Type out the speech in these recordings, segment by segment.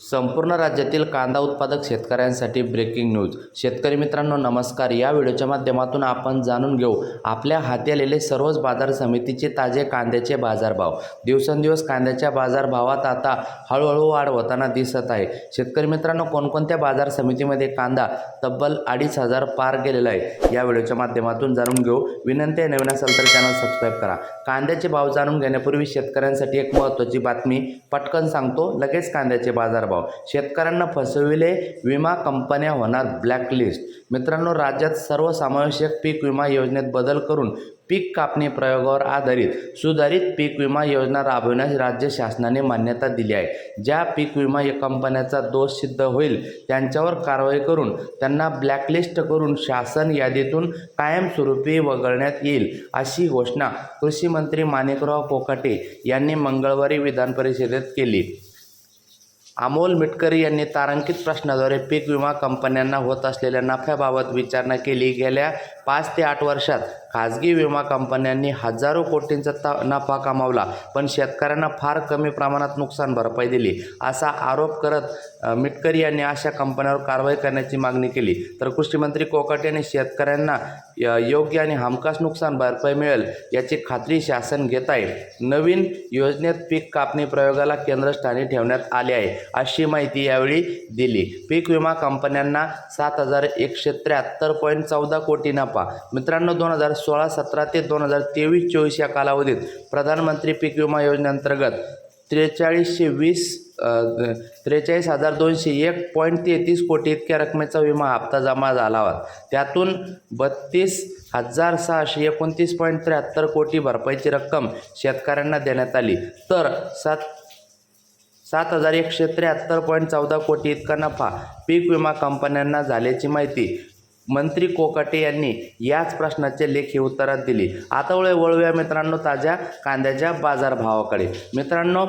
संपूर्ण राज्यातील कांदा उत्पादक शेतकऱ्यांसाठी ब्रेकिंग न्यूज शेतकरी मित्रांनो नमस्कार. या व्हिडिओच्या माध्यमातून आपण जाणून घेऊ आपल्या हाती आलेले सर्वच बाजार समितीचे ताजे कांद्याचे बाजारभाव. दिवसेंदिवस कांद्याच्या बाजारभावात आता हळूहळू वाढ होताना दिसत आहे. शेतकरी मित्रांनो कोणकोणत्या बाजार समितीमध्ये कांदा तब्बल अडीच हजार पार गेलेला आहे? या व्हिडिओच्या माध्यमातून जाणून घेऊ. विनंती आहे नवीन असेल तर चॅनल सबस्क्राईब करा. कांद्याचे भाव जाणून घेण्यापूर्वी शेतकऱ्यांसाठी एक महत्त्वाची बातमी पटकन सांगतो. लगेच कांद्याचे बाजार बाजारभाव शेतकऱ्यांना फसविले विमा कंपन्या होणार ब्लॅकलिस्ट. मित्रांनो राज्यात सर्वसमावेशक पीक विमा योजनेत बदल करून पीक कापणी प्रयोगावर आधारित सुधारित पीक विमा योजना राबविण्यास राज्य शासनाने मान्यता दिली आहे. ज्या पीक विमा कंपन्याचा दोष सिद्ध होईल त्यांच्यावर कारवाई करून त्यांना ब्लॅकलिस्ट करून शासन यादीतून कायमस्वरूपी वगळण्यात येईल अशी घोषणा कृषी मंत्री माणिकराव कोकाटे यांनी मंगळवारी विधान परिषदेत केली. अमोल मिटकरी यांनी तारांकित प्रश्नाद्वारे पीक विमा कंपन्यांना होत असलेल्या नफ्याबाबत विचारणा केली गेल्या पाच ते आठ वर्षात. खाजगी विमा कंपन्यांनी हजारो कोटींचा ता नफा कमावला पण शेतकऱ्यांना फार कमी प्रमाणात नुकसान भरपाई दिली असा आरोप करत मिटकरी यांनी अशा कंपन्यांवर कारवाई करण्याची मागणी केली. तर कृषीमंत्री कोकाटे यांनी शेतकऱ्यांना य- योग्य आणि हमखास नुकसान भरपाई मिळेल याची खात्री शासन घेत आहे. नवीन योजनेत पीक कापणी प्रयोगाला केंद्रस्थानी ठेवण्यात आले आहे अशी माहिती यावेळी दिली. पीक विमा कंपन्यांना सात हजार एकशे त्र्याहत्तर पॉईंट चौदा कोटी नफा. मित्रांनो दोन हजार सोळा सतरा ते दोन हजार तेवीस चोवीस या कालावधीत प्रधानमंत्री पीक विमा योजनेअंतर्गत त्रेचाळीसशे वीस त्रेचाळीस हजार दोनशे एक पॉईंट तेहतीस कोटी इतक्या रकमेचा विमा हप्ता जमा झाला होता. त्यातून बत्तीस हजार सहाशे एकोणतीस पॉईंट त्र्याहत्तर कोटी भरपाईची रक्कम शेतकऱ्यांना देण्यात आली. तर सात सात हजार एकशे त्र्याहत्तर पॉईंट चौदा कोटी इतका नफा पीक विमा कंपन्यांना झाल्याची माहिती मंत्री कोकाटे यांनी याच प्रश्नाचे लेखी उत्तरात दिली. आता वळ वळूया मित्रांनो ताज्या कांद्याच्या बाजारभावाकडे. मित्रांनो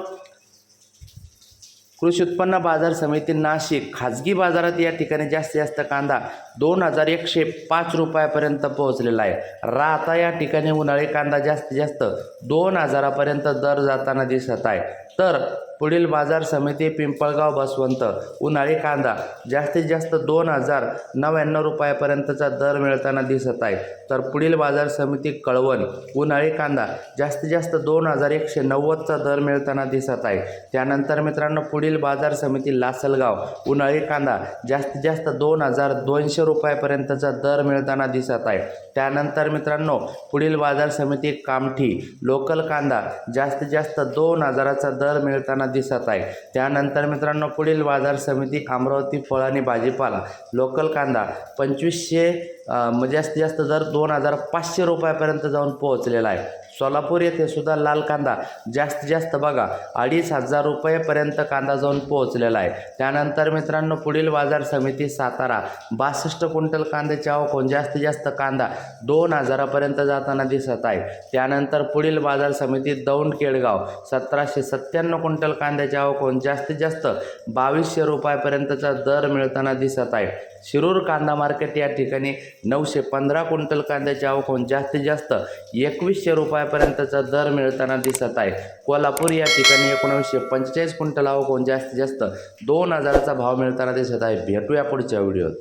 कृषी उत्पन्न बाजार समिती नाशिक खाजगी बाजारात या ठिकाणी जास्तीत जास्त कांदा दोन हजार एकशे पाच रुपयापर्यंत पोहोचलेला आहे. राहता या ठिकाणी उन्हाळी कांदा जास्तीत जास्त दोन हजारापर्यंत दर जाताना दिसत आहे. तर पुढील बाजार समिती पिंपळगाव बसवंत उन्हाळी कांदा जास्तीत जास्त दोन हजार नव्याण्णव रुपयापर्यंतचा दर मिळताना दिसत आहे. तर पुढील बाजार समिती कळवण उन्हाळी कांदा जास्तीत जास्त दोन हजार एकशे नव्वदचा दर मिळताना दिसत आहे. त्यानंतर मित्रांनो पुढील बाजार समिती लासलगाव उन्हाळी कांदा जास्तीत जास्त दोन हजार दोनशे रुपयापर्यंतचा दर मिळताना दिसत आहे. त्यानंतर मित्रांनो पुढील बाजार समिती कामठी लोकल कांदा जास्तीत जास्त दोन हजाराचा दर मिळताना दिसत आहे. त्यानंतर मित्रांनो पुढील बाजार समिती अमरावती फळ आणि भाजीपाला लोकल कांदा पंचवीसशे म्हणजे जास्तीत जास्त दर दोन हजार पाचशे रुपयापर्यंत जाऊन पोहोचलेला आहे. सोलापूर येथे सुद्धा लाल कांदा जास्तीत जास्त बघा अडीच हजार रुपयेपर्यंत कांदा जाऊन पोहोचलेला आहे. त्यानंतर मित्रांनो पुढील बाजार समिती सातारा बासष्ट क्विंटल कांद्याची आवक जास्तीत जास्त कांदा दोन हजारापर्यंत जाताना दिसत आहे. त्यानंतर पुढील बाजार समिती दौंड केडगाव सतराशे सत्त्याण्णव क्विंटल कांद्याची आवक जास्तीत जास्त बावीसशे रुपयापर्यंतचा दर मिळताना दिसत आहे. शिरूर कांदा मार्केट या ठिकाणी नऊशे पंधरा क्विंटल कांद्याची आवक होऊन जास्तीत जास्त एकवीसशे रुपयापर्यंतचा दर मिळताना दिसत आहे. कोल्हापूर या ठिकाणी एकोणावीसशे पंचेचाळीस क्विंटल आवक होऊन जास्तीत जास्त दोन हजाराचा भाव मिळताना दिसत आहे. भेटूया पुढच्या व्हिडिओत.